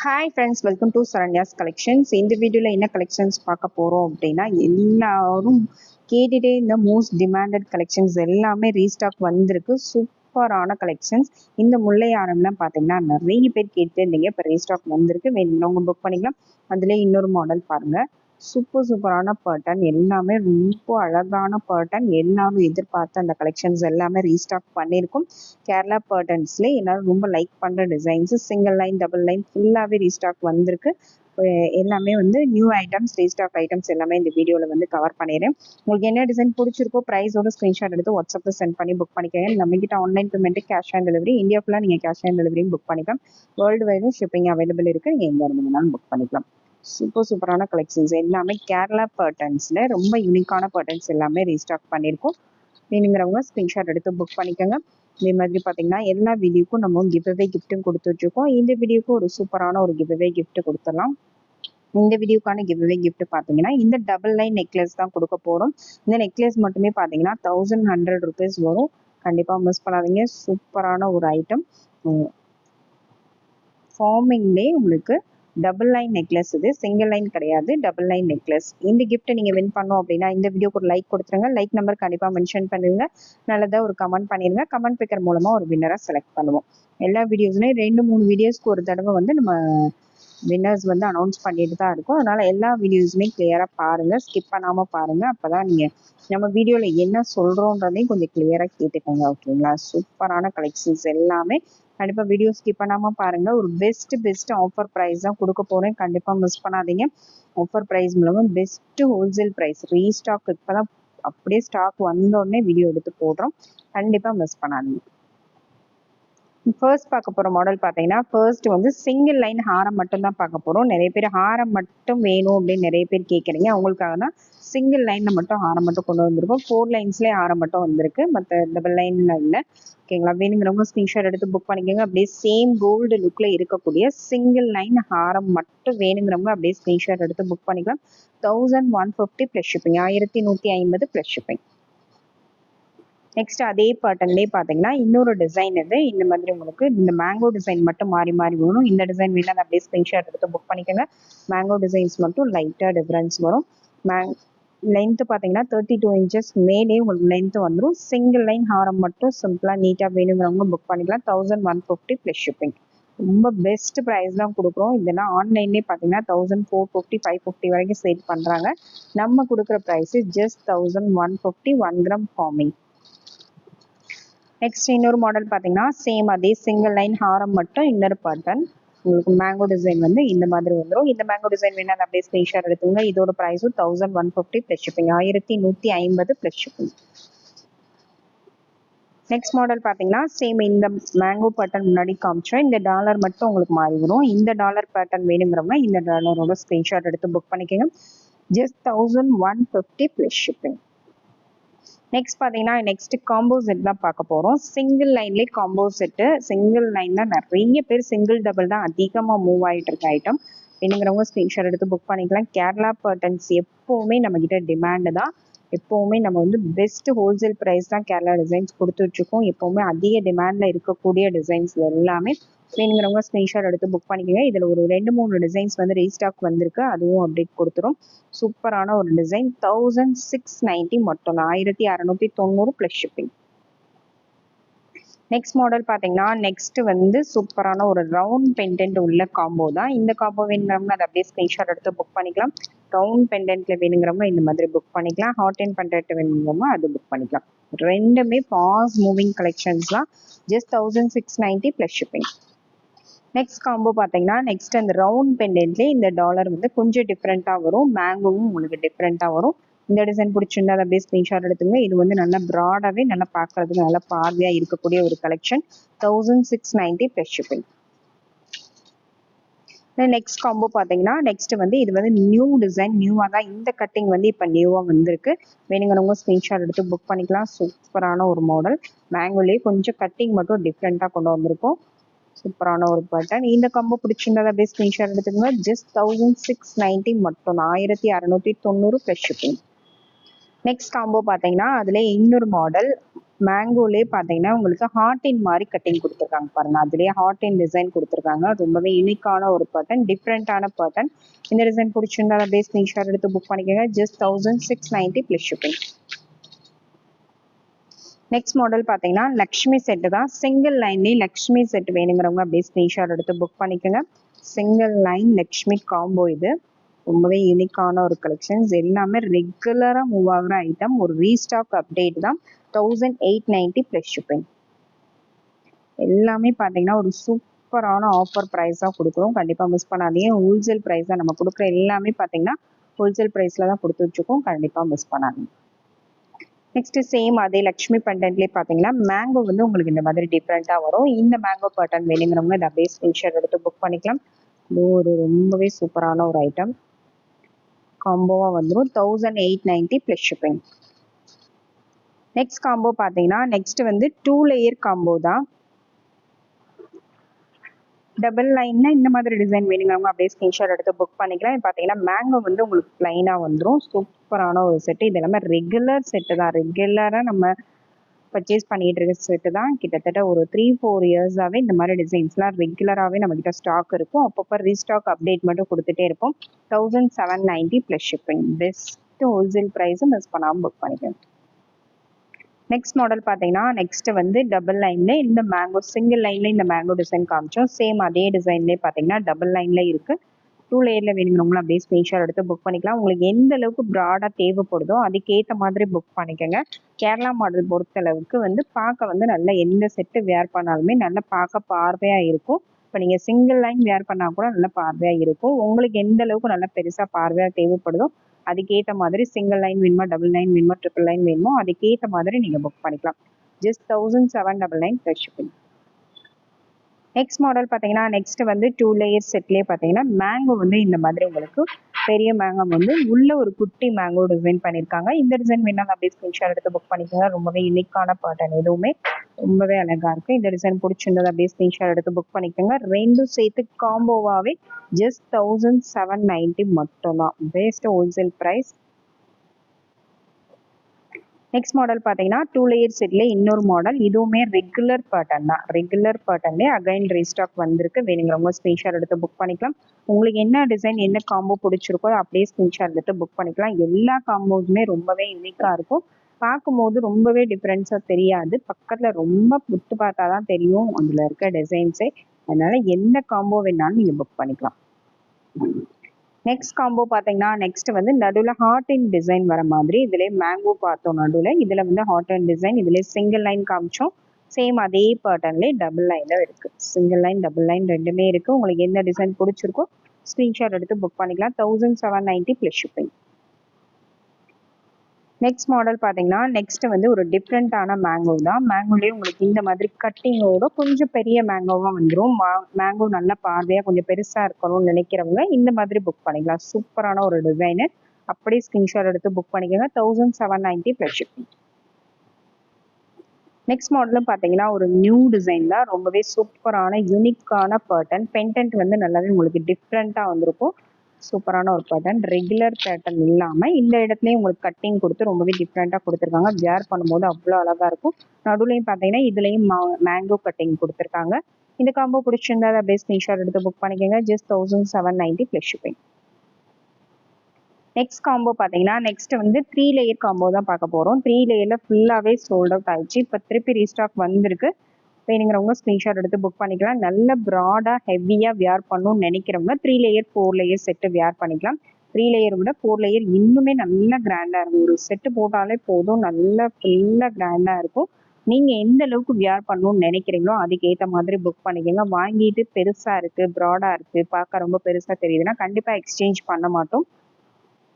Hi friends welcome to Saranya's collections இந்த வீடியோவில் என்ன கலெக்ஷன்ஸ் பார்க்க போகிறோம் அப்படின்னா எல்லாரும் கேட்டுகிட்டே இந்த மோஸ்ட் டிமாண்டட் கலெக்ஷன்ஸ் எல்லாமே ரீஸ்டாக் வந்திருக்கு. சூப்பரான கலெக்ஷன்ஸ் இந்த முல்லை ஆரம்லாம் பார்த்தீங்கன்னா நிறைய பேர் கேட்டு இருந்தீங்க. இப்போ ரீஸ்டாக் வந்திருக்கு. வேணுங்க புக் பண்ணிக்கலாம். அதிலே இன்னொரு மாடல் பாருங்கள் சூப்பர் சூப்பரான பேட்டர்ன் எல்லாமே ரொம்ப அழகான பேட்டர்ன் எல்லாரும் எதிர்பார்த்த அந்த கலெக்ஷன்ஸ் எல்லாமே ரீஸ்டாக் பண்ணியிருக்கோம். கேரளா பேட்டர்ன்ஸ்ல எல்லாரும் ரொம்ப லைக் பண்ணுற designs single line double line ஃபுல்லாகவே ரீஸ்டாக் வந்திருக்கு. எல்லாமே வந்து நியூ ஐட்டம்ஸ் ரீஸ்டாக் ஐட்டம்ஸ் எல்லாமே இந்த வீடியோவில் வந்து கவர் பண்ணிடுறேன். உங்களுக்கு என்ன டிசைன் பிடிச்சிருக்கோ ப்ரைஸோட ஸ்க்ரீன்ஷாட் எடுத்து வாட்ஸ்அப்பில் சென்ட் பண்ணி புக் பண்ணிக்கிறேன் நம்மகிட்ட online payment cash on delivery India ஃபுல்லாக நீங்கள் கேஷ் ஆன் டெலிவரியும் புக் பண்ணிக்கலாம். வேர்ல்டு வைடும் ஷிப்பிங் அவைலபிள் இருக்குது நீங்கள் எங்கே இருந்தீங்கனாலும் புக் பண்ணிக்கலாம். சூப்பர் சூப்பரான கலெக்ஷன்ஸ் எல்லாமே கேரளா பேட்டர்ன்ஸில் ரொம்ப யூனிக்கான பேட்டர்ன்ஸ் எல்லாமே ரீஸ்டாக் பண்ணியிருக்கோம். வேணுங்கிறவங்க ஸ்க்ரீன்ஷாட் எடுத்து புக் பண்ணிக்கோங்க. இதே மாதிரி பார்த்தீங்கன்னா எல்லா வீடியோக்கும் நம்ம கிவ்அவே கிஃப்ட்டும் கொடுத்துட்ருக்கோம். இந்த வீடியோக்கு ஒரு சூப்பரான ஒரு கிவ்அவே கிஃப்ட் கொடுத்துடலாம். இந்த வீடியோக்கான கிவ்அவே கிஃப்ட் பார்த்தீங்கன்னா இந்த டபுள் லைன் நெக்லஸ் தான் கொடுக்க போகிறோம் இந்த நெக்லஸ் மட்டுமே பார்த்தீங்கன்னா தௌசண்ட் ஹண்ட்ரட் ருபீஸ் வரும். கண்டிப்பாக மிஸ் பண்ணாதீங்க. சூப்பரான ஒரு ஐட்டம் ஃபார்மிங்லேயே உங்களுக்கு டபுள் லைன் நெக்லஸ் இது. சிங்கிள் லைன் கிடையாது. டபுள் லைன் நெக்லஸ் இந்த கிஃப்ட்டை நீங்கள் வின் பண்ணோம் அப்படின்னா இந்த வீடியோக்கு ஒரு லைக் கொடுத்துருங்க. லைக் நம்பர் கண்டிப்பாக மென்ஷன் பண்ணிடுங்க நல்லதாக ஒரு கமெண்ட் பண்ணிடுங்க கமெண்ட் பிக்கர் மூலமாக ஒரு வின்னராக செலக்ட் பண்ணுவோம். எல்லா வீடியோஸ்லையும் ரெண்டு மூணு வீடியோஸ்க்கு ஒரு தடவை வந்து நம்ம வின்னர்ஸ் வந்து அனௌன்ஸ் பண்ணிட்டு தான் இருக்கோம். அதனால எல்லா வீடியோஸுமே கிளியராக பாருங்கள் ஸ்கிப் பண்ணாமல் பாருங்கள் அப்போ தான் நீங்கள் நம்ம வீடியோவில் என்ன சொல்கிறோன்றதையும் கொஞ்சம் கிளியராக கேட்டுக்கோங்க. ஓகேங்களா சூப்பரான கலெக்ஷன்ஸ் எல்லாமே கண்டிப்பாக வீடியோ ஸ்கிப் பண்ணாமல் பாருங்கள் ஒரு பெஸ்ட் பெஸ்ட் ஆஃபர் ப்ரைஸ் தான் கொடுக்க போகிறேன் கண்டிப்பாக மிஸ் பண்ணாதீங்க. ஆஃபர் ப்ரைஸ் மூலமாக பெஸ்ட் ஹோல்சேல் ப்ரைஸ் ரீஸ்டாக் இப்போ தான் அப்படியே ஸ்டாக் வந்த உடனே வீடியோ எடுத்து போடுறோம். கண்டிப்பாக மிஸ் பண்ணாதீங்க. ஃபர்ஸ்ட் பார்க்க போகிற மாடல் பார்த்தீங்கன்னா ஃபர்ஸ்ட் வந்து சிங்கிள் லைன் ஹாரம் மட்டும் தான் பார்க்க போகிறோம் நிறைய பேர் ஹாரம் மட்டும் வேணும் அப்படின்னு நிறைய பேர் கேட்குறீங்க அவங்களுக்காக தான் சிங்கிள் லைனில் மட்டும் ஹாரம் மட்டும் கொண்டு வந்திருக்கோம். ஃபோர் லைன்ஸ்லேயே ஹாரம் மட்டும் வந்திருக்கு. மற்ற டபுள் லைனில் இல்லை. ஓகேங்களா? வேணுங்கிறவங்க ஸ்க்ரீன்ஷாட் எடுத்து புக் பண்ணிக்கோங்க. அப்படியே சேம் கோல்டு லுக்கில் இருக்கக்கூடிய சிங்கிள் லைன் ஹாரம் மட்டும் வேணுங்கிறவங்க அப்படியே ஸ்க்ரீன்ஷாட் எடுத்து புக் பண்ணிக்கலாம். Thousand one fifty plus shipping ஆயிரத்தி நூற்றி ஐம்பது ப்ளஸ் ஷிப்பிங் நெக்ஸ்ட் அதே பேட்டர்ன்லேயே பார்த்தீங்கன்னா இன்னொரு டிசைன் இது. இந்த மாதிரி உங்களுக்கு இந்த மேங்கோ டிசைன் மட்டும் மாறி மாறி வரும் இந்த டிசைன் வேணா அப்படியே ஸ்க்ரீன்ஷாட் எடுத்து புக் பண்ணிக்கோங்க. மேங்கோ டிசைன்ஸ் மட்டும் லைட்டாக டிஃப்ரென்ஸ் வரும். மேங் லென்த்து பார்த்தீங்கன்னா தேர்ட்டி டூ இன்ச்சஸ் மேலே உங்களுக்கு லென்த்து வந்துடும் சிங்கிள் லைன் ஹாரம் மட்டும் சிம்பிளாக நீட்டாக வேணுங்கிறவங்க புக் பண்ணிக்கலாம். Thousand one fifty plus shipping ரொம்ப பெஸ்ட் ப்ரைஸ் தான் கொடுக்குறோம். இதெல்லாம் ஆன்லைன்லேயே பார்த்தீங்கன்னா thousand four fifty five fifty வரைக்கும் சேல் பண்ணுறாங்க நம்ம கொடுக்குற price just thousand one fifty one gram forming next இன்னொரு மாடல் பார்த்தீங்கன்னா சேம் அதே சிங்கிள் லைன் ஹாரம் மட்டும் இன்னொரு பட்டன் உங்களுக்கு மேங்கோ டிசைன் வந்து இந்த மாதிரி வந்துடும் இந்த மேங்கோ டிசைன் வேணா அப்படியே ஸ்க்ரீன்ஷாட் எடுத்துங்க இதோட ப்ரைஸும் thousand one fifty plus shipping ஆயிரத்தி நூற்றி ஐம்பது ப்ளஸ் ஷிப்பிங் நெக்ஸ்ட் மாடல் பார்த்தீங்கன்னா சேம் இந்த மேங்கோ பேட்டர்ன் முன்னாடி காமிச்சோம் இந்த டாலர் மட்டும் உங்களுக்கு மாறி வரும். இந்த டாலர் பேட்டர்ன் வேணுங்கிறவங்க இந்த டாலரோட ஸ்க்ரீன்ஷாட் எடுத்து புக் பண்ணிக்கோங்க. Just thousand one fifty plus shipping next பார்த்தீங்கன்னா நெக்ஸ்ட் காம்போ செட் தான் பார்க்க போகிறோம் சிங்கிள் லைன்லேயே காம்போ செட்டு சிங்கிள் லைன் தான் நிறைய பேர் சிங்கிள் டபுள் தான் அதிகமாக மூவ் ஆகிட்டு இருக்க ஐட்டம் வேணுங்கிறவங்க ஸ்க்ரீன்ஷாட் எடுத்து புக் பண்ணிக்கலாம். கேரளா பர்டன்ஸ் எப்போவுமே நம்மக்கிட்ட டிமாண்டு தான். எப்போவுமே நம்ம வந்து பெஸ்ட் ஹோல்சேல் ப்ரைஸ் தான் கேரளா டிசைன்ஸ் கொடுத்துட்ருக்கோம் எப்போவுமே அதிக டிமாண்டில் இருக்கக்கூடிய டிசைன்ஸ் எல்லாமே வேணுங்கிறவங்க ஸ்க்ரீன்ஷாட் எடுத்து புக் பண்ணிக்கோங்க. இதில் ஒரு ரெண்டு மூணு டிசைன்ஸ் வந்து ரீஸ்டாக் வந்திருக்கு. அதுவும் அப்டேட் கொடுத்துரும். சூப்பரான ஒரு டிசைன் தௌசண்ட் சிக்ஸ் நைன்ட்டி மட்டும் ஆயிரத்தி அறநூற்றி தொண்ணூறு ப்ளஸ் ஷிப்பிங் நெக்ஸ்ட் மாடல் பார்த்தீங்கன்னா நெக்ஸ்ட் வந்து சூப்பரான ஒரு ரவுண்ட் பெண்டன்ட் உள்ள காம்போ தான். இந்த காம்போ வேணுங்கிறவங்க அதை அப்படியே ஸ்க்ரீன்ஷாட் எடுத்து புக் பண்ணிக்கலாம். ரவுண்ட் பெண்டன்ட்ல வேணுங்கிறவங்க இந்த மாதிரி புக் பண்ணிக்கலாம். ஹாட் அண்ட் பெண்டன்ட் வேணுங்கிறவங்க அது புக் பண்ணிக்கலாம். ரெண்டுமே ஃபாஸ்ட் மூவிங் கலெக்ஷன்ஸ் தான். Just thousand six ninety plus shipping next combo பார்த்தீங்கன்னா நெக்ஸ்ட் அந்த ரவுண்ட் பெண்டென்ட்லேயே இந்த டாலர் வந்து கொஞ்சம் டிஃப்ரெண்ட்டாக வரும். மேங்கோவும் உங்களுக்கு டிஃப்ரெண்ட்டாக வரும். இந்த டிசைன் பிடிச்சிருந்தா அதை அப்படியே ஸ்க்ரீன்ஷாட் எடுத்துங்க இது வந்து நல்லா ப்ராடாகவே நல்லா பார்க்கறதுக்கு நல்லா பார்வையாக இருக்கக்கூடிய ஒரு collection thousand six ninety plus shipping next combo பார்த்தீங்கன்னா நெக்ஸ்ட் வந்து இது வந்து நியூ டிசைன் நியூவாக தான். இந்த கட்டிங் வந்து இப்போ நியூவாக வந்திருக்கு. வேணுங்கிறவங்க ஸ்க்ரீன்ஷாட் எடுத்து புக் பண்ணிக்கலாம். சூப்பரான ஒரு மாடல் மேங்கோலேயே கொஞ்சம் கட்டிங் மட்டும் டிஃப்ரெண்ட்டாக கொண்டு வந்திருக்கோம். சூப்பரான ஒரு பேட்டர்ன் இந்த கம்போ பிடிச்சிருந்தா அப்படியே ஸ்கிரீன்ஷாட் எடுத்துக்கோங்க. ஜஸ்ட் தௌசண்ட் சிக்ஸ் நைன்டி மட்டும் ஆயிரத்தி அறநூற்றி தொண்ணூறு ப்ளஸ் ஷிப்பிங் நெக்ஸ்ட் காம்போ பார்த்தீங்கன்னா அதுல இன்னொரு மாடல் மேங்கோலே பார்த்தீங்கன்னா உங்களுக்கு ஹார்டின் மாதிரி கட்டிங் கொடுத்துருக்காங்க பாருங்க. அதுலேயே ஹார்டின் டிசைன் கொடுத்துருக்காங்க. ரொம்பவே யூனிக்கான ஒரு பேட்டர்ன் டிஃப்ரெண்ட்டான பேட்டர்ன் இந்த டிசைன் பிடிச்சிருந்தா அப்படியே ஸ்கிரீன்ஷாட் எடுத்து புக் பண்ணிக்கோங்க. Just thousand six ninety plus shipping next model பார்த்தீங்கன்னா லக்ஷ்மி செட்டு தான். சிங்கிள் லைன்லேயே லக்ஷ்மி செட் வேணுங்கிறவங்க அப்படியே ஸ்க்ரீன்ஷாட் எடுத்து புக் பண்ணிக்கோங்க. சிங்கிள் லைன் லக்ஷ்மி காம்போ இது. ரொம்பவே யூனிக்கான ஒரு கலெக்ஷன்ஸ் எல்லாமே ரெகுலராக மூவ் ஆகிற ஐட்டம் ஒரு ரீஸ்டாக் அப்டேட் தான். Thousand eight ninety plus shipping எல்லாமே பார்த்தீங்கன்னா ஒரு சூப்பரான ஆஃபர் ப்ரைஸாக கொடுக்குறோம் கண்டிப்பாக மிஸ் பண்ணாதீங்க. ஹோல்சேல் ப்ரைஸாக நம்ம கொடுக்குற. எல்லாமே பார்த்தீங்கன்னா ஹோல்சேல் ப்ரைஸில் தான் கொடுத்து வச்சுக்கோம் கண்டிப்பாக மிஸ் பண்ணாதீங்க. நெக்ஸ்ட் சேம் அதே லக்ஷ்மி பண்டன்ட்லேயே பார்த்தீங்கன்னா மேங்கோ வந்து உங்களுக்கு இந்த மாதிரி டிஃப்ரெண்ட்டாக வரும். இந்த மேங்கோ பேட்டர்ன் வேணுங்கிறவங்க இந்த அப்படியே ஸ்கிரீன்ஷாட் எடுத்து புக் பண்ணிக்கலாம். இது ஒரு ரொம்பவே சூப்பரான ஒரு ஐட்டம் காம்போவாக வந்துடும் thousand eight ninety plus shipping next combo பார்த்தீங்கன்னா நெக்ஸ்ட் வந்து டூ லேயர் காம்போ தான். டபுள் லைன்ல இந்த மாதிரி டிசைன் வேணுங்கிறவங்க அப்படியே ஸ்கிரீன்ஷாட் எடுத்து புக் பண்ணிக்கலாம். இது பார்த்தீங்கன்னா மேங்கோ வந்து உங்களுக்கு ப்ளைனாக வந்துடும் சூப்பரான ஒரு செட்டு இது எல்லாமே ரெகுலர் செட்டு தான். ரெகுலராக நம்ம பர்ச்சேஸ் பண்ணிட்டு இருக்க செட்டு தான். கிட்டத்தட்ட ஒரு த்ரீ ஃபோர் இயர்ஸாகவே இந்த மாதிரி டிசைன்ஸ்லாம் ரெகுலராகவே நம்மக்கிட்ட ஸ்டாக் இருக்கும். அப்பப்போ ரீஸ்டாக் அப்டேட் மட்டும் கொடுத்துட்டே இருப்போம். Thousand seven ninety plus shipping best wholesale ப்ரைஸும் மிஸ் பண்ணாமல் புக் பண்ணிக்கணும் நெக்ஸ்ட் மாடல் பார்த்தீங்கன்னா நெக்ஸ்ட் வந்து டபுள் லைன்ல இந்த மேங்கோ சிங்கிள் லைன்ல இந்த மேங்கோ டிசைன் காமிச்சோம். சேம் அதே டிசைன்லேயே பார்த்தீங்கன்னா டபுள் லைன்ல இருக்கு. டூ லேயர்ல வேணுங்கிறவங்களும் அப்படியே ஸ்க்ரீன்ஷாட் எடுத்து புக் பண்ணிக்கலாம். உங்களுக்கு எந்த அளவுக்கு ப்ராடாக தேவைப்படுதோ அதுக்கேற்ற மாதிரி புக் பண்ணிக்கோங்க. கேரளா மாடல் பொறுத்த அளவுக்கு வந்து பார்க்க வந்து நல்லா எந்த செட்டு வேர் பண்ணாலுமே நல்லா பார்க்க பார்வையாக இருக்கும். இப்போ நீங்கள் சிங்கிள் லைன் வேர் பண்ணால் கூட நல்ல பார்வையாக இருக்கும். உங்களுக்கு எந்த அளவுக்கு நல்லா பெருசாக பார்வையாக தேவைப்படுதோ அதுக்கேற்ற மாதிரி சிங்கிள் லைன் வேணுமா டபுள் லைன் வேணுமா ட்ரிபிள் லைன் வேணுமோ அதுக்கேற்ற மாதிரி நீங்கள் புக் பண்ணிக்கலாம். Just thousand seven double nine fresh shipping next model பார்த்தீங்கன்னா நெக்ஸ்ட் வந்து டூ லேயர் செட்லேயே பார்த்தீங்கன்னா மேங்கோ வந்து இந்த மாதிரி உங்களுக்கு பெரிய மேங்கம் வந்து உள்ள ஒரு குட்டி மேங்கோ டிசைன் பண்ணியிருக்காங்க இந்த டிசைன் வேணாலும் அப்படியே ஸ்கிரீன்ஷாட் எடுத்து புக் பண்ணிக்கோங்க. ரொம்பவே யூனிக்கான பேட்டர்ன் எதுவுமே ரொம்பவே அழகா இருக்கு. இந்த டிசைன் பிடிச்சிருந்தது அப்படியே ஸ்கிரீன்ஷாட் எடுத்து புக் பண்ணிக்கோங்க. ரெண்டும் சேர்த்து காம்போவாகவே ஜஸ்ட் தௌசண்ட் செவன் நைன்ட்டி மட்டும்தான். Best wholesale price next model பார்த்தீங்கன்னா டூ லேயர் செட்ல இன்னொரு மாடல் இதுவுமே ரெகுலர் பேட்டர்ன் தான். ரெகுலர் பேட்டர்ன்லேயே அகைன் ரீஸ்டாக் வந்திருக்கு. வேணுங்கிறவங்க ஸ்க்ரீன்ஷாட் எடுத்து புக் பண்ணிக்கலாம். உங்களுக்கு என்ன டிசைன் என்ன காம்போ பிடிச்சிருக்கோ அப்படியே ஸ்க்ரீன்ஷாட் எடுத்து புக் பண்ணிக்கலாம். எல்லா காம்போஸுமே ரொம்பவே யூனிக்காக இருக்கும். பார்க்கும்போது ரொம்பவே டிஃப்ரென்ஸாக தெரியாது. பக்கத்தில் ரொம்ப புத்து பார்த்தா தான் தெரியும். அதில் இருக்க டிசைன்ஸே அதனால எந்த காம்போ வேணாலும் நீங்கள் புக் பண்ணிக்கலாம். நெக்ஸ்ட் காம்போ பார்த்தீங்கன்னா நெக்ஸ்ட் வந்து நடுவில் ஹார்ட் அண்ட் டிசைன் வர மாதிரி இதுலேயே மேங்கோ பார்த்தோம் நடுவில். இதில் வந்து ஹார்ட் அண்ட் டிசைன் இதுலேயே சிங்கிள் லைன் காமிச்சோம். சேம் அதே பேட்டர்ன்லேயே டபுள் லைனில் இருக்குது சிங்கிள் லைன் டபுள் லைன் ரெண்டுமே இருக்குது உங்களுக்கு எந்த டிசைன் பிடிச்சிருக்கோ ஸ்க்ரீன்ஷாட் எடுத்து புக் பண்ணிக்கலாம். Thousand seven ninety plus shipping next model பார்த்தீங்கன்னா நெக்ஸ்ட் வந்து ஒரு டிஃப்ரெண்ட்டான மேங்கோ தான். மேங்கோலேயே உங்களுக்கு இந்த மாதிரி கட்டிங்கோட கொஞ்சம் பெரிய மேங்கோவாக வந்துடும் மேங்கோ நல்ல பார்வையாக கொஞ்சம் பெருசாக இருக்கணும்னு நினைக்கிறவங்க இந்த மாதிரி புக் பண்ணிக்கலாம். சூப்பரான ஒரு டிசைனு அப்படியே ஸ்கிரீன்ஷாட் எடுத்து புக் பண்ணிக்கோங்க. Thousand seven ninety plus shipping next மாடலும் பார்த்தீங்கன்னா ஒரு நியூ டிசைன் தான். ரொம்பவே சூப்பரான யூனிக்கான பேட்டர்ன் பென்டென்ட் வந்து நல்லாவே உங்களுக்கு டிஃப்ரெண்ட்டாக வந்திருக்கும். சூப்பரான ஒரு பேட்டர்ன் ரெகுலர் பேட்டர்ன் இல்லாமல் இந்த இடத்துலையும் உங்களுக்கு கட்டிங் கொடுத்து ரொம்பவே டிஃப்ரெண்ட்டாக கொடுத்துருக்காங்க. வேர் பண்ணும்போது அவ்வளோ அழகாக இருக்கும். நடுவுலையும் பார்த்தீங்கன்னா இதுலேயும் மேங்கோ கட்டிங் கொடுத்துருக்காங்க. இந்த காம்போ பிடிச்சிருந்தா அதை அப்படியே ஸ்க்ரீன்ஷாட் எடுத்து புக் பண்ணிக்கோங்க. Just thousand seven ninety plus shipping next combo பார்த்தீங்கன்னா நெக்ஸ்ட் வந்து த்ரீ லேயர் காம்போ தான் பார்க்க போகிறோம் த்ரீ லேயரில் ஃபுல்லாகவே சோல்ட் அவுட் ஆயிடுச்சு. இப்போ திருப்பி ரீஸ்டாக் வந்திருக்கு. வேணுங்கிறவங்க ஸ்க்ரீன்ஷாட் எடுத்து புக் பண்ணிக்கலாம். நல்ல ப்ராடாக ஹெவியாக வியர் பண்ணணும்னு நினைக்கிறவங்க three layer four layer set wear பண்ணிக்கலாம். த்ரீ லேயர் விட ஃபோர் லேயர் இன்னுமே நல்ல கிராண்டாக இருக்கும். ஒரு செட்டு போட்டாலே போதும். நல்ல ஃபுல்லாக கிராண்டாக இருக்கும். நீங்கள் எந்த அளவுக்கு வியர் பண்ணணும்னு நினைக்கிறீங்களோ அதுக்கேற்ற மாதிரி புக் பண்ணிக்கோங்க. வாங்கிட்டு பெருசாக இருக்குது ப்ராடாக இருக்குது பார்க்க ரொம்ப பெருசாக தெரியுதுன்னா கண்டிப்பாக எக்ஸ்சேஞ்ச் பண்ண மாட்டோம்.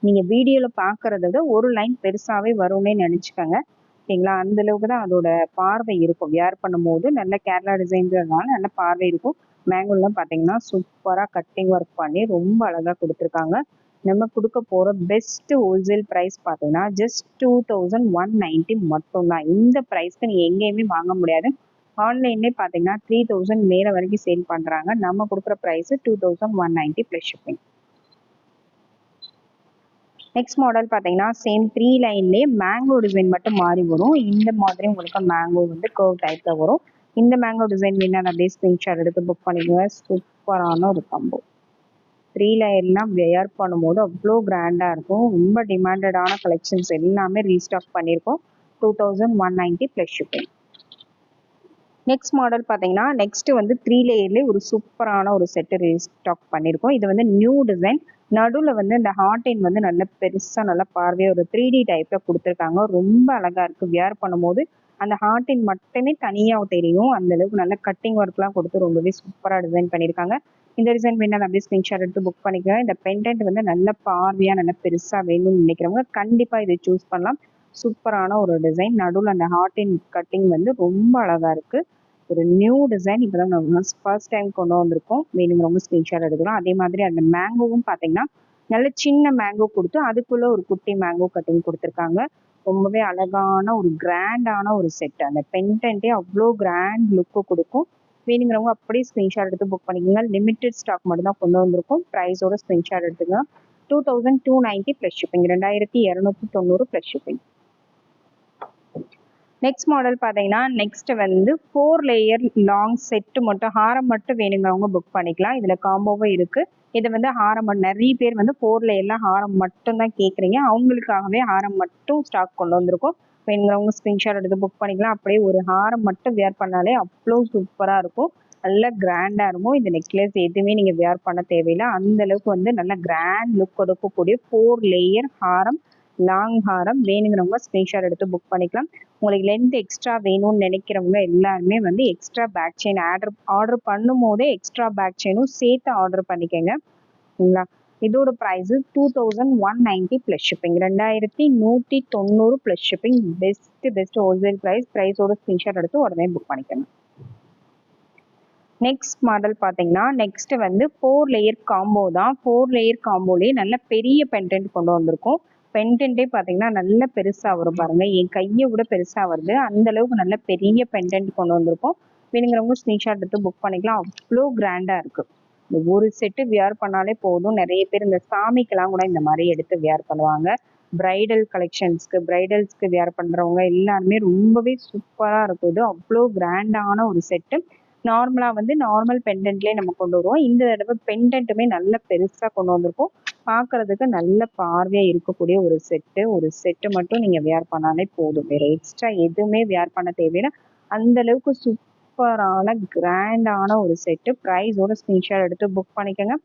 நீங்கள் வீடியோவில் பார்க்குறத விட ஒரு லைன் பெருசாகவே வரும்னே நினச்சிக்கோங்க. ஓகேங்களா? அந்த அளவுக்கு தான் அதோட பார்வை இருக்கும். வியர் பண்ணும்போது நல்ல கேரளா டிசைன்கிறதுனால நல்ல பார்வை இருக்கும். மேங்கோலாம் பார்த்தீங்கன்னா சூப்பராக கட்டிங் ஒர்க் பண்ணி ரொம்ப அழகாக கொடுத்துருக்காங்க. நம்ம கொடுக்க போகிற பெஸ்ட் ஹோல்சேல் ப்ரைஸ் பார்த்தீங்கன்னா just two thousand one ninety மட்டும்தான் இந்த ப்ரைஸ்க்கு நீங்கள் எங்கேயுமே வாங்க முடியாது. ஆன்லைன்லேயே பார்த்தீங்கன்னா த்ரீ தௌசண்ட் மேலே வரைக்கும் சேல் பண்ணுறாங்க நம்ம கொடுக்குற price two thousand one ninety plus shipping next model பார்த்தீங்கன்னா சேம் த்ரீ லைன்லேயே மேங்கோ டிசைன் மட்டும் மாறி வரும். இந்த மாதிரி உங்களுக்கு மேங்கோ வந்து கர்வ் டைப்பில் வரும். இந்த மேங்கோ டிசைன் வேணா அப்படியே ஸ்க்ரீன்ஷாட் எடுத்து புக் பண்ணிக்கோங்க. சூப்பரான ஒரு கம்போ த்ரீ லைன்லாம் வேர் பண்ணும்போது அவ்வளோ கிராண்டாக இருக்கும். ரொம்ப டிமாண்டடான கலெக்ஷன்ஸ் எல்லாமே ரீஸ்டாக் பண்ணியிருக்கோம். Two thousand one ninety plus shipping next model பார்த்தீங்கன்னா நெக்ஸ்ட்டு வந்து த்ரீ லேயர்லேயே ஒரு சூப்பரான ஒரு செட்டு ரீஸ்டாக் பண்ணியிருக்கோம் இது வந்து நியூ டிசைன் நடுவில் வந்து இந்த ஹார்டின் வந்து நல்ல பெருசாக நல்ல பார்வையாக ஒரு த்ரீ டி டைப்பில் கொடுத்துருக்காங்க. ரொம்ப அழகாக இருக்குது வியர் பண்ணும்போது அந்த ஹார்டின் மட்டுமே தனியாக தெரியும். அந்த அளவுக்கு நல்ல கட்டிங் ஒர்க்லாம் கொடுத்து ரொம்பவே சூப்பராக டிசைன் பண்ணியிருக்காங்க இந்த டிசைன் வேணால் அப்படியே ஸ்க்ரீன்ஷாட் எடுத்து புக் பண்ணிக்கலாம் இந்த பெண்டன்ட் வந்து நல்ல பார்வையாக நல்ல பெருசாக வேணும்னு நினைக்கிறவங்க கண்டிப்பாக இதை சூஸ் பண்ணலாம். சூப்பரான ஒரு டிசைன் நடுவில் அந்த ஹார்டின் கட்டிங் வந்து ரொம்ப அழகாக இருக்குது ஒரு நியூ டிசைன் இப்போ தான் ஃபர்ஸ்ட் டைம் கொண்டு வந்திருக்கோம். வேணுங்கிறவங்க ஸ்க்ரீன்ஷாட் எடுக்கலாம். அதே மாதிரி அந்த மேங்கோவும் பார்த்தீங்கன்னா நல்ல சின்ன மேங்கோ கொடுத்து அதுக்குள்ளே ஒரு குட்டி மேங்கோ கட்டிங் கொடுத்துருக்காங்க. ரொம்பவே அழகான ஒரு கிராண்டான ஒரு செட் அந்த பென்டென்ட்டே அவ்வளோ கிராண்ட் லுக்கு கொடுக்கும். வேணுங்கிறவங்க அப்படியே ஸ்க்ரீன்ஷாட் எடுத்து புக் பண்ணிக்கோங்க. லிமிட்டட் ஸ்டாக் மட்டும் தான் கொண்டு வந்திருக்கும். ப்ரைஸோட ஸ்க்ரீன்ஷாட் எடுத்துங்க two thousand two ninety plus shipping ரெண்டாயிரத்தி இரநூத்தி தொண்ணூறு ப்ளஸ் ஷிப்பிங் நெக்ஸ்ட் மாடல் பார்த்தீங்கன்னா நெக்ஸ்ட் வந்து ஃபோர் லேயர் லாங் செட்டு மட்டும் ஹாரம் மட்டும் வேணுங்கிறவங்க புக் பண்ணிக்கலாம். இதில் காம்போவும் இருக்குது இது வந்து ஹாரம் நிறைய பேர் வந்து ஃபோர் லேயர்லாம் ஹாரம் மட்டும் தான் கேட்குறீங்க அவங்களுக்காகவே ஹாரம் மட்டும் ஸ்டாக் கொண்டு வந்திருக்கோம். வேணுங்கிறவங்க ஸ்க்ரீன்ஷாட் எடுத்து புக் பண்ணிக்கலாம். அப்படியே ஒரு ஹாரம் மட்டும் வேர் பண்ணாலே அவ்வளோ சூப்பராக இருக்கும். நல்ல கிராண்டாக இருக்கும். இந்த நெக்லஸ் எதுவுமே நீங்கள் வேர் பண்ண தேவையில்லை. அந்த அளவுக்கு வந்து நல்ல கிராண்ட் லுக் கொடுக்கக்கூடிய ஃபோர் லேயர் ஹாரம் லாங் ஹாரம் வேணுங்கிறவங்க ஸ்க்ரீன்ஷாட் எடுத்து புக் பண்ணிக்கலாம். உங்களுக்கு லென்த் எக்ஸ்ட்ரா வேணும்னு நினைக்கிறவங்க எல்லாருமே வந்து extra back chain order order பண்ணும் போதே எக்ஸ்ட்ரா பேக் செயினும் சேர்த்து ஆர்டர் பண்ணிக்கோங்க. சரிங்களா? இதோட price two thousand one ninety plus shipping ரெண்டாயிரத்தி நூற்றி தொண்ணூறு plus shipping best best wholesale price ப்ரைஸோட screenshot எடுத்து உடனே புக் பண்ணிக்கணும் நெக்ஸ்ட் மாடல் பார்த்தீங்கன்னா நெக்ஸ்ட் வந்து ஃபோர் லேயர் காம்போ தான். ஃபோர் லேயர் காம்போலேயே நல்ல பெரிய பென்டென்ட் கொண்டு வந்திருக்கோம். பெண்டன்ட்டே பார்த்தீங்கன்னா நல்ல பெருசாக வரும் பாருங்க. என் கையை விட பெருசாக வருது. அந்த அளவுக்கு நல்ல பெரிய பெண்டன்ட் கொண்டு வந்திருக்கோம். வேணுங்கிறவங்க ஸ்க்ரீன்ஷாட் எடுத்து புக் பண்ணிக்கலாம். அவ்வளோ கிராண்டாக இருக்குது இந்த ஒரு செட்டு வியர் பண்ணாலே போதும். நிறைய பேர் இந்த சாமிக்கெல்லாம் கூட இந்த மாதிரி எடுத்து வியர் பண்ணுவாங்க. பிரைடல் கலெக்ஷன்ஸ்க்கு பிரைடல்ஸ்க்கு வியர் பண்ணுறவங்க எல்லாருமே ரொம்பவே சூப்பராக இருக்குது அவ்வளோ கிராண்டான ஒரு செட்டு நார்மலாக வந்து நார்மல் பெண்டன்ட்லேயே நம்ம கொண்டு வருவோம். இந்த தடவை பெண்டன்ட்டுமே நல்ல பெருசாக கொண்டு வந்திருக்கோம். பார்க்கறதுக்கு நல்ல பார்வையாக இருக்கக்கூடிய ஒரு செட்டு ஒரு செட்டு மட்டும் நீங்கள் வியர் பண்ணாலே போதும். வேறு எக்ஸ்ட்ரா எதுவுமே வியர் பண்ண தேவையில்லை. அந்த அளவுக்கு சூப்பரான கிராண்டான ஒரு செட்டு ப்ரைஸோட ஸ்க்ரீன்ஷாட் எடுத்து புக் பண்ணிக்கோங்க.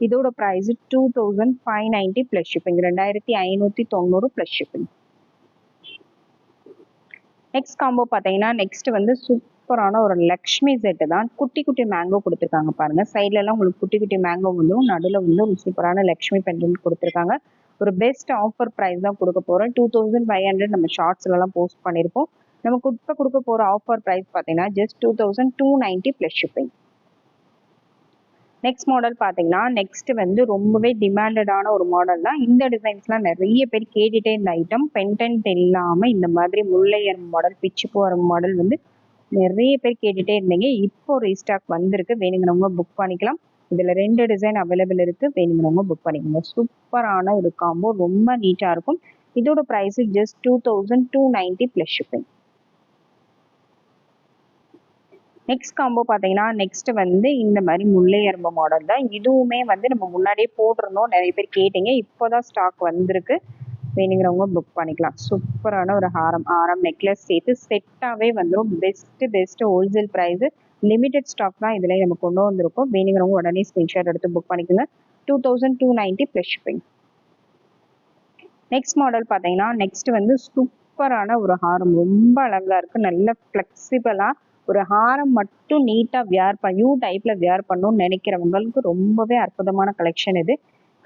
இதோட price two thousand five ninety plus shipping ரெண்டாயிரத்தி ஐநூற்றி தொண்ணூறு ப்ளஸ் ஷிப்பிங் நெக்ஸ்ட் காம்போ பார்த்தீங்கன்னா நெக்ஸ்ட் வந்து சூப் சூப்பரான ஒரு லக்ஷ்மி செட்டு தான். குட்டி குட்டி மேங்கோ கொடுத்துருக்காங்க பாருங்க. சைட்ல எல்லாம் உங்களுக்கு குட்டி குட்டி மேங்கோ வந்துடும் நடுவில் வந்து ஒரு சூப்பரான லக்ஷ்மி பெண்டன்ட் கொடுத்துருக்காங்க. ஒரு பெஸ்ட் ஆஃபர் ப்ரைஸ் தான் கொடுக்க போகிறோம் டூ தௌசண்ட் ஃபைவ் ஹண்ட்ரட் நம்ம ஷார்ட்ஸ்லலாம் போஸ்ட் பண்ணியிருப்போம் நமக்கு இப்போ கொடுக்க போகிற ஆஃபர் ப்ரைஸ் பார்த்தீங்கன்னா just two thousand two ninety plus shipping next model பார்த்தீங்கன்னா நெக்ஸ்ட் வந்து ரொம்பவே டிமாண்டடான ஒரு மாடல் தான். இந்த டிசைன்ஸ்லாம் நிறைய பேர் கேட்டுட்டே இந்த ஐட்டம் பென்டென்ட் இல்லாமல் இந்த மாதிரி முல்லையர் மாடல் பிச்சு போகிற மாடல் வந்து நிறைய பேர் கேட்டுட்டே இருந்தீங்க. இப்போ ரீஸ்டாக் வந்திருக்கு. வேணுங்கிறவங்க புக் பண்ணிக்கலாம். இதில் ரெண்டு டிசைன் அவைலபிள் இருக்குது வேணுங்கிறவங்க புக் பண்ணிக்கோங்க. சூப்பரான ஒரு காம்போ ரொம்ப நீட்டாக இருக்கும். இதோட price just two thousand two ninety plus shipping next combo பார்த்தீங்கன்னா நெக்ஸ்ட் வந்து இந்த மாதிரி முல்லை எறும்பு மாடல் தான். இதுவுமே வந்து நம்ம முன்னாடியே போட்டிருந்தோம். நிறைய பேர் கேட்டீங்க. இப்போதான் ஸ்டாக் வந்திருக்கு. வேணுங்கிறவங்க புக் பண்ணிக்கலாம். சூப்பரான ஒரு ஹாரம் ஹாரம் நெக்லஸ் சேர்த்து செட்டாகவே வந்துடும் best best wholesale price limited stock தான் இதில் நம்ம கொண்டு வந்திருக்கோம். வேணுங்கிறவங்க உடனே ஸ்க்ரீன்ஷாட் எடுத்து புக் பண்ணிக்கோங்க. Two thousand two ninety plus shipping next model பார்த்தீங்கன்னா நெக்ஸ்ட் வந்து சூப்பரான ஒரு ஹாரம். ரொம்ப அழகாக இருக்குது நல்ல ஃப்ளெக்சிபிளாக ஒரு ஹாரம் மட்டும் நீட்டாக வியர் பண்ண யூ டைப்பில் வியர் பண்ணணும்னு நினைக்கிறவங்களுக்கு ரொம்பவே அற்புதமான கலெக்ஷன் இது.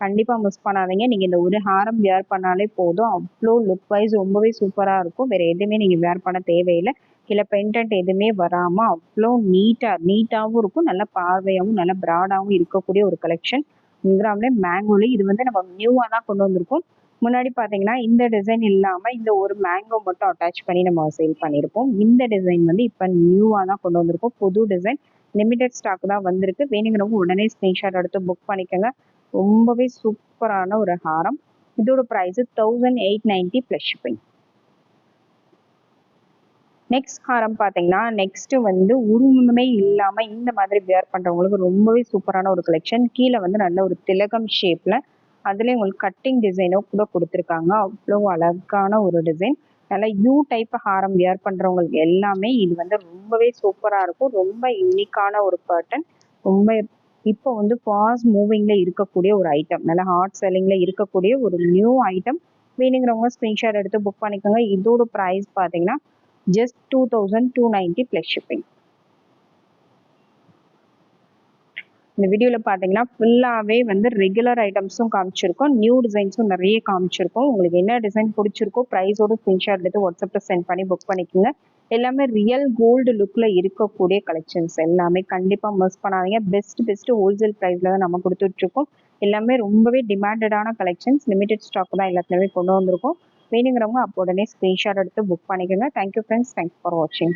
கண்டிப்பாக மிஸ் பண்ணாதீங்க. நீங்கள் இந்த ஒரு ஹாரம் வியர் பண்ணாலே போதும். அவ்வளோ லுக் வைஸ் ரொம்பவே சூப்பராக இருக்கும். வேறு எதுவுமே நீங்கள் வியர் பண்ண தேவையில்லை. கீழே பென்டென்ட் எதுவுமே வராமல் அவ்வளோ நீட்டாக நீட்டாகவும் இருக்கும். நல்ல பார்வையாகவும் நல்ல ப்ராடாகவும் இருக்கக்கூடிய ஒரு கலெக்ஷன் இங்கிராம்லே மேங்கோலி இது வந்து நம்ம நியூவாக தான் கொண்டு வந்திருக்கோம். முன்னாடி பார்த்தீங்கன்னா இந்த டிசைன் இல்லாமல் இந்த ஒரு மேங்கோ மட்டும் அட்டாச் பண்ணி நம்ம சேல் பண்ணியிருப்போம். இந்த டிசைன் வந்து இப்போ நியூவாக தான் கொண்டு வந்திருக்கோம். புது டிசைன் லிமிடெட் ஸ்டாக் தான் வந்திருக்கு. வேணுங்கிறவங்க உடனே ஸ்க்ரீன்ஷாட் எடுத்து புக் பண்ணிக்கோங்க. ரொம்பவே சூப்பரான ஒரு ஹாரம். இதோட price thousand eight ninety plus shipping next ஹாரம் பார்த்தீங்கன்னா நெக்ஸ்ட் வந்து உருவமே இல்லாமல் இந்த மாதிரி வியர் பண்ணுறவங்களுக்கு ரொம்பவே சூப்பரான ஒரு கலெக்ஷன் கீழே வந்து நல்ல ஒரு திலகம் ஷேப்பில் அதுலேயே உங்களுக்கு கட்டிங் டிசைனோ கூட கொடுத்துருக்காங்க. அவ்வளோ அழகான ஒரு டிசைன் நல்லா யூ டைப் ஹாரம் வியர் பண்ணுறவங்களுக்கு எல்லாமே இது வந்து ரொம்பவே சூப்பராக இருக்கும். ரொம்ப யூனிக்கான ஒரு பேட்டர்ன் ரொம்ப இப்போ வந்து ஃபாஸ்ட் மூவிங்ல இருக்கக்கூடிய ஒரு ஐட்டம் நல்ல ஹாட் செல்லிங்ல இருக்கக்கூடிய ஒரு நியூ ஐட்டம் வேணுங்கிறவங்க ஸ்க்ரீன்ஷாட் எடுத்து புக் பண்ணிக்கோங்க. இதோட ப்ரைஸ் பார்த்தீங்கன்னா just two thousand two ninety plus shipping இந்த வீடியோவில் பார்த்தீங்கன்னா ஃபுல்லாகவே வந்து ரெகுலர் ஐட்டம்ஸும் காமிச்சிருக்கோம். நியூ டிசைன்ஸும் நிறைய காமிச்சிருக்கோம். உங்களுக்கு என்ன டிசைன் பிடிச்சிருக்கோ ப்ரைஸோட ஸ்க்ரீன்ஷாட் எடுத்து வாட்ஸ்அப்பில் சென்ட் பண்ணி புக் பண்ணிக்கோங்க. எல்லாமே ரியல் கோல்டு லுக்கில் இருக்கக்கூடிய கலெக்ஷன்ஸ் எல்லாமே கண்டிப்பாக மிஸ் பண்ணாதீங்க. பெஸ்ட் பெஸ்ட் ஹோல்சேல் ப்ரைஸில் தான் நம்ம கொடுத்துட்ருக்கோம். எல்லாமே ரொம்பவே டிமாண்டடான கலெக்ஷன்ஸ் லிமிடெட் ஸ்டாக் தான் எல்லாத்துலேயுமே கொண்டு வந்திருக்கோம். வேணுங்கிறவங்க அப்போ உடனே ஸ்க்ரீன்ஷாட் எடுத்து புக் பண்ணிக்கோங்க. தேங்க்யூ ஃப்ரெண்ட்ஸ் தேங்க்ஸ் ஃபார் வாட்சிங்